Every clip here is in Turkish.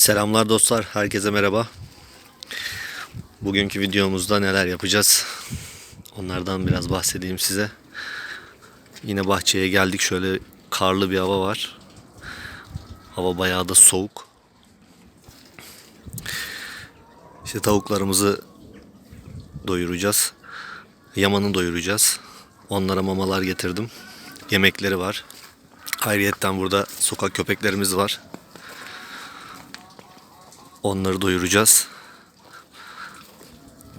Selamlar dostlar, herkese merhaba. Bugünkü videomuzda neler yapacağız? Onlardan biraz bahsedeyim size. Yine bahçeye geldik. Şöyle karlı bir hava var. Hava bayağı da soğuk. İşte tavuklarımızı doyuracağız. Yaman'ı doyuracağız. Onlara mamalar getirdim. Yemekleri var. Ayrıyetten burada sokak köpeklerimiz var. Onları doyuracağız.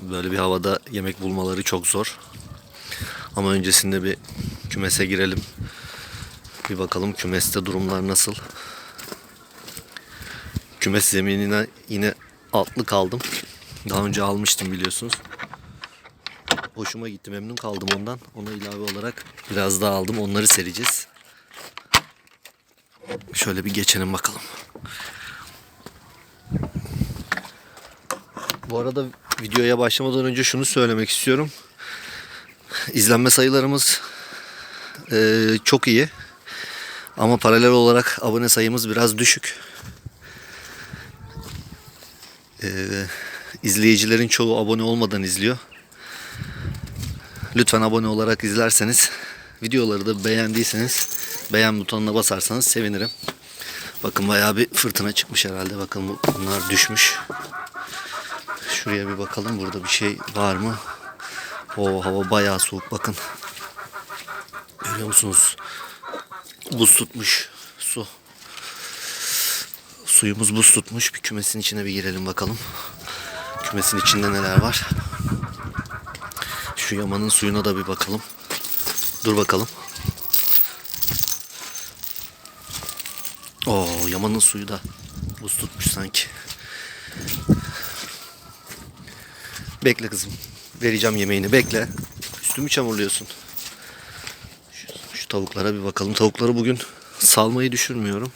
Böyle bir havada yemek bulmaları çok zor. Ama öncesinde bir kümese girelim. Bir bakalım kümeste durumlar nasıl. Kümes zeminine yine altlı kaldım. Daha önce almıştım biliyorsunuz. Hoşuma gitti memnun kaldım ondan. Ona ilave olarak biraz daha aldım. Onları sereceğiz. Şöyle bir geçelim bakalım. Bu arada videoya başlamadan önce şunu söylemek istiyorum. İzlenme sayılarımız eee, çok iyi. Ama paralel olarak abone sayımız biraz düşük. Eee, izleyicilerin çoğu abone olmadan izliyor. Lütfen abone olarak izlerseniz, videoları da beğendiyseniz beğen butonuna basarsanız sevinirim. Bakın bayağı bir fırtına çıkmış herhalde. Bakın bu- bunlar düşmüş. Şuraya bir bakalım burada bir şey var mı? O hava bayağı soğuk bakın. Görüyor musunuz? Buz tutmuş su. Suyumuz buz tutmuş. Bir kümesin içine bir girelim bakalım. Kümesin içinde neler var? Şu yamanın suyuna da bir bakalım. Dur bakalım. Oo yamanın suyu da buz tutmuş sanki. Bekle kızım. Vereceğim yemeğini. Bekle. Üstümü çamurluyorsun. Şu, şu tavuklara bir bakalım. Tavukları bugün salmayı düşünmüyorum.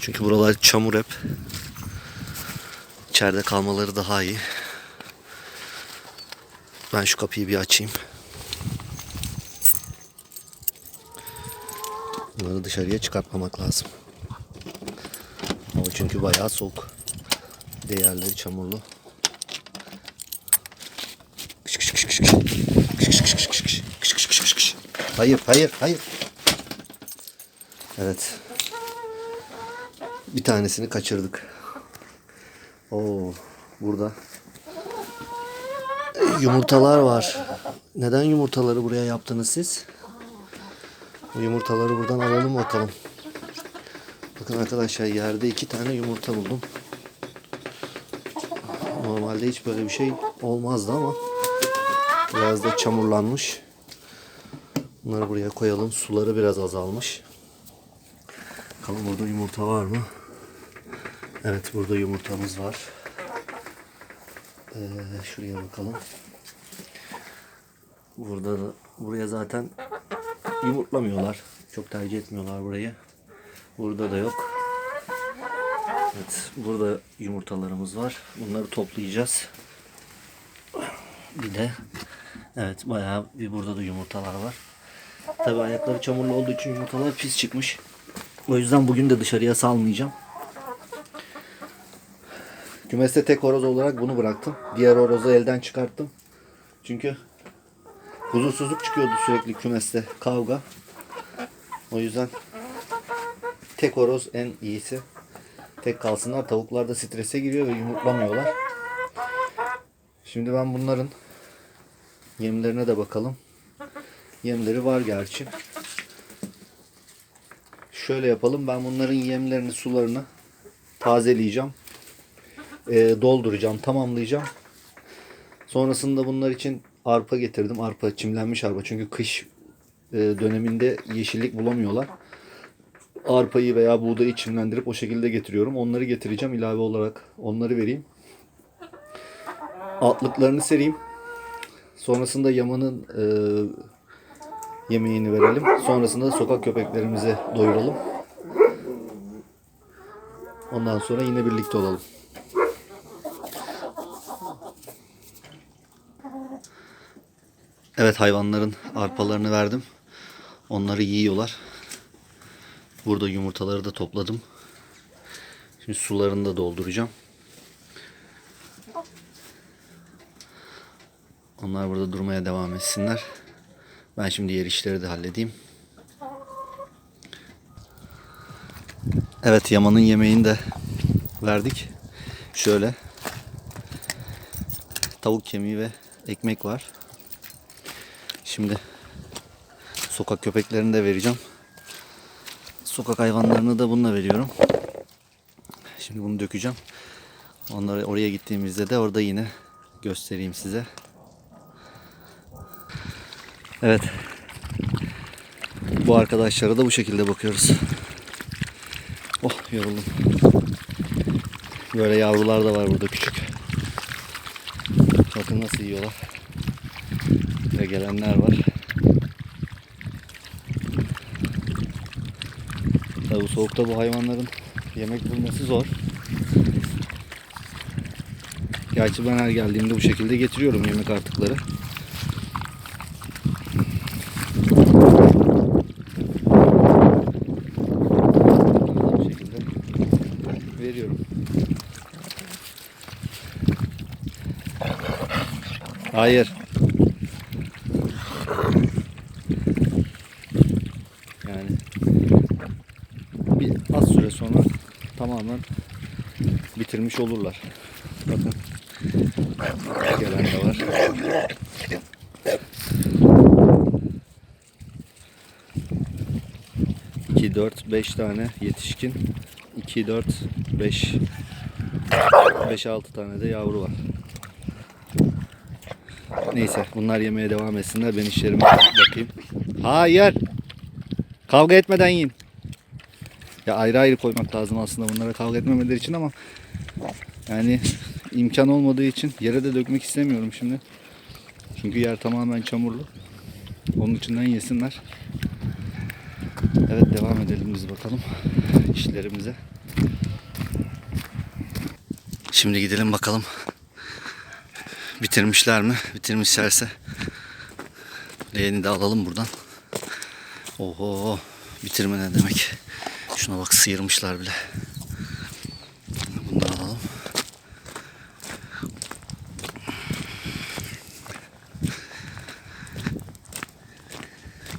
Çünkü buralar çamur hep. İçeride kalmaları daha iyi. Ben şu kapıyı bir açayım. Bunları dışarıya çıkartmamak lazım. Hava çünkü bayağı soğuk. Bir de yerleri çamurlu. Hayır, hayır, hayır. Evet. Bir tanesini kaçırdık. Oo, burada yumurtalar var. Neden yumurtaları buraya yaptınız siz? Bu yumurtaları buradan alalım bakalım. Bakın arkadaşlar yerde iki tane yumurta buldum. Normalde hiç böyle bir şey olmazdı ama biraz da çamurlanmış. Bunları buraya koyalım. Suları biraz azalmış. Bakalım burada yumurta var mı? Evet burada yumurtamız var. Ee, şuraya bakalım. Burada da buraya zaten yumurtlamıyorlar. Çok tercih etmiyorlar burayı. Burada da yok. Evet, burada yumurtalarımız var. Bunları toplayacağız. Bir de evet bayağı bir burada da yumurtalar var. Tabi ayakları çamurlu olduğu için yumurtalar pis çıkmış. O yüzden bugün de dışarıya salmayacağım. Kümeste tek horoz olarak bunu bıraktım. Diğer horozu elden çıkarttım. Çünkü huzursuzluk çıkıyordu sürekli kümeste. Kavga. O yüzden tek horoz en iyisi. Tek kalsınlar. Tavuklar da strese giriyor ve yumurtlamıyorlar. Şimdi ben bunların yemlerine de bakalım. Yemleri var gerçi. Şöyle yapalım. Ben bunların yemlerini, sularını tazeleyeceğim. Ee, dolduracağım, tamamlayacağım. Sonrasında bunlar için arpa getirdim. Arpa, çimlenmiş arpa. Çünkü kış e, döneminde yeşillik bulamıyorlar. Arpayı veya buğdayı çimlendirip o şekilde getiriyorum. Onları getireceğim ilave olarak. Onları vereyim. Altlıklarını sereyim. Sonrasında yamanın e, yemeğini verelim. Sonrasında sokak köpeklerimizi doyuralım. Ondan sonra yine birlikte olalım. Evet hayvanların arpalarını verdim. Onları yiyorlar. Burada yumurtaları da topladım. Şimdi sularını da dolduracağım. Onlar burada durmaya devam etsinler. Ben şimdi diğer işleri de halledeyim. Evet Yaman'ın yemeğini de verdik. Şöyle tavuk kemiği ve ekmek var. Şimdi sokak köpeklerini de vereceğim. Sokak hayvanlarını da bununla veriyorum. Şimdi bunu dökeceğim. Onları oraya gittiğimizde de orada yine göstereyim size. Evet. Bu arkadaşlara da bu şekilde bakıyoruz. Oh yoruldum. Böyle yavrular da var burada küçük. Bakın nasıl yiyorlar. Ve gelenler var. Tabi bu soğukta bu hayvanların yemek bulması zor. Gerçi ben her geldiğimde bu şekilde getiriyorum yemek artıkları. Bunları da bu şekilde veriyorum. Hayır. Yani bir az süre sonra tamamen bitirmiş olurlar. Bakın. Gelen de var. İki, dört, beş tane yetişkin. 2, 4, 5 5 6 tane de yavru var. Neyse bunlar yemeye devam etsinler. Ben işlerime bakayım. Hayır. Kavga etmeden yiyin. Ya ayrı ayrı koymak lazım aslında bunlara kavga etmemeleri için ama yani imkan olmadığı için yere de dökmek istemiyorum şimdi. Çünkü yer tamamen çamurlu. Onun içinden yesinler. Evet devam edelim biz bakalım işlerimize. Şimdi gidelim bakalım. Bitirmişler mi? Bitirmişlerse leğeni de alalım buradan. Oho bitirme ne demek. Şuna bak sıyırmışlar bile. Bundan alalım.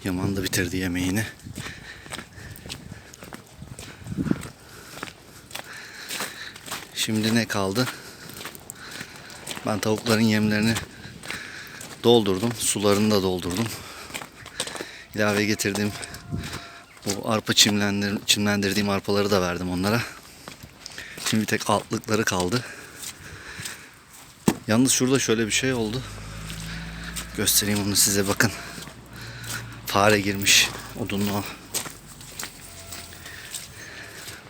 Yaman da bitirdi yemeğini. Şimdi ne kaldı? Ben tavukların yemlerini doldurdum. Sularını da doldurdum. İlave getirdiğim bu arpa çimlendir, çimlendirdiğim arpaları da verdim onlara. Şimdi bir tek altlıkları kaldı. Yalnız şurada şöyle bir şey oldu. Göstereyim onu size bakın. Fare girmiş odunluğa.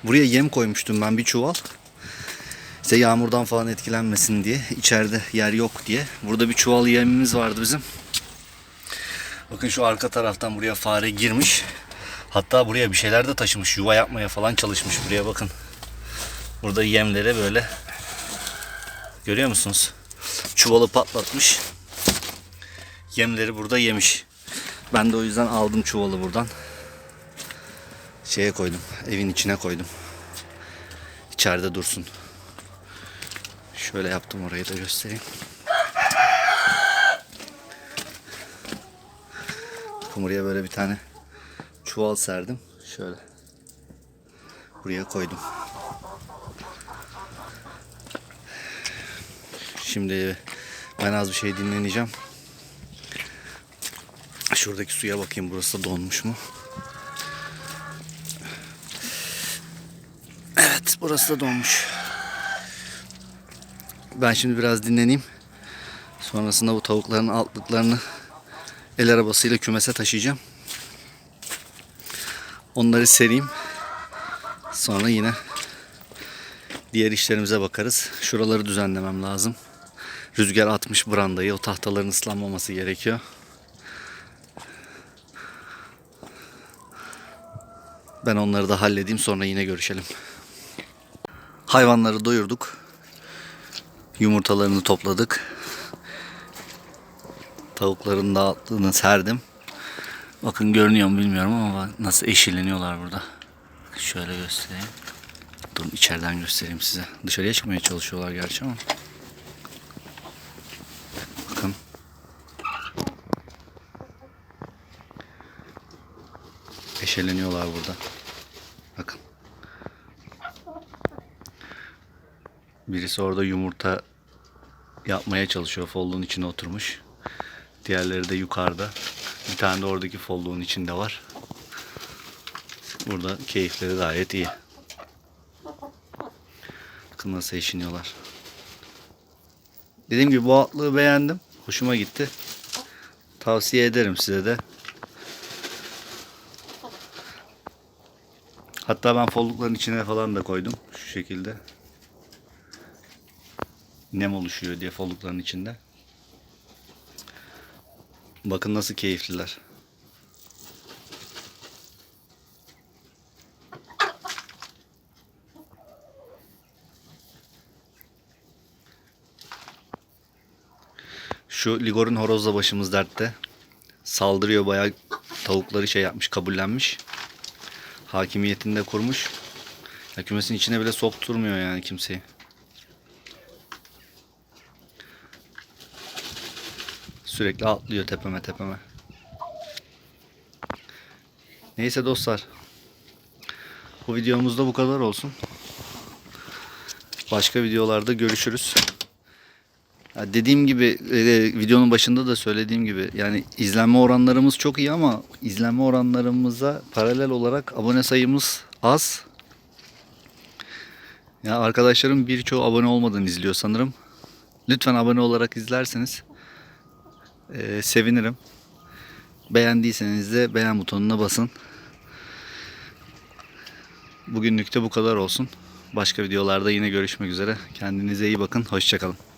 Buraya yem koymuştum ben bir çuval. İşte yağmurdan falan etkilenmesin diye. içeride yer yok diye. Burada bir çuval yemimiz vardı bizim. Bakın şu arka taraftan buraya fare girmiş. Hatta buraya bir şeyler de taşımış. Yuva yapmaya falan çalışmış buraya bakın. Burada yemlere böyle görüyor musunuz? Çuvalı patlatmış. Yemleri burada yemiş. Ben de o yüzden aldım çuvalı buradan. Şeye koydum. Evin içine koydum. İçeride dursun. Şöyle yaptım orayı da göstereyim. Bakın buraya böyle bir tane çuval serdim. Şöyle. Buraya koydum. Şimdi ben az bir şey dinleneceğim. Şuradaki suya bakayım burası da donmuş mu? Evet burası da donmuş. Ben şimdi biraz dinleneyim. Sonrasında bu tavukların altlıklarını el arabasıyla kümese taşıyacağım. Onları sereyim. Sonra yine diğer işlerimize bakarız. Şuraları düzenlemem lazım. Rüzgar atmış brandayı. O tahtaların ıslanmaması gerekiyor. Ben onları da halledeyim sonra yine görüşelim. Hayvanları doyurduk. Yumurtalarını topladık. Tavukların dağıttığını serdim. Bakın görünüyor mu bilmiyorum ama nasıl eşileniyorlar burada. Şöyle göstereyim. Durun içeriden göstereyim size. Dışarıya çıkmaya çalışıyorlar gerçi ama. Bakın. Eşeleniyorlar burada. Bakın. Birisi orada yumurta yapmaya çalışıyor. Folluğun içine oturmuş. Diğerleri de yukarıda. Bir tane de oradaki folluğun içinde var. Burada keyifleri gayet iyi. Bakın nasıl eşiniyorlar. Dediğim gibi bu atlığı beğendim. Hoşuma gitti. Tavsiye ederim size de. Hatta ben follukların içine falan da koydum. Şu şekilde. Nem oluşuyor diye follukların içinde. Bakın nasıl keyifliler. Şu Ligor'un horozla başımız dertte. Saldırıyor bayağı tavukları şey yapmış kabullenmiş. Hakimiyetini de kurmuş. Ya kümesin içine bile sokturmuyor yani kimseyi. Sürekli atlıyor tepeme tepeme. Neyse dostlar. Bu videomuzda bu kadar olsun. Başka videolarda görüşürüz. Dediğim gibi e, videonun başında da söylediğim gibi yani izlenme oranlarımız çok iyi ama izlenme oranlarımıza paralel olarak abone sayımız az. Ya arkadaşlarım birçoğu abone olmadan izliyor sanırım. Lütfen abone olarak izlerseniz e, sevinirim. Beğendiyseniz de beğen butonuna basın. Bugünlük de bu kadar olsun. Başka videolarda yine görüşmek üzere. Kendinize iyi bakın. Hoşçakalın.